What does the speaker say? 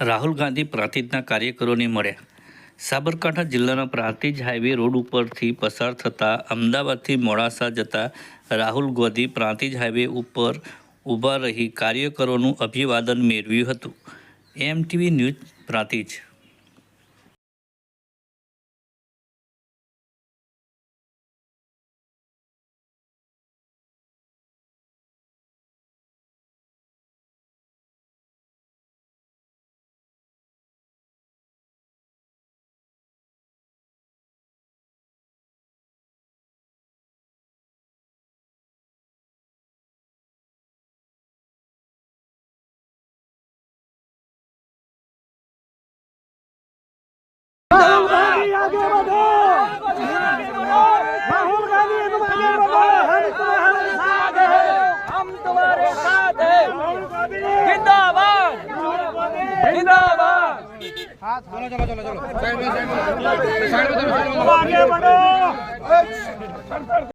રાહુલ ગાંધી પ્રાંતિજના કાર્યકરોને મળ્યા. સાબરકાંઠા જિલ્લાના પ્રાંતિજ હાઈવે રોડ ઉપરથી પસાર થતા અમદાવાદથી મોડાસા જતા રાહુલ ગાંધી પ્રાંતિજ હાઈવે ઉપર ઊભા રહી કાર્યકરોનું અભિવાદન મેળવ્યું હતું. MTV news Prantij. हम तुम्हारे साथ हैं हम तुम्हारे साथ हैं राहुल गांधी जिंदाबाद जिंदाबाद तुम आगे बढ़ो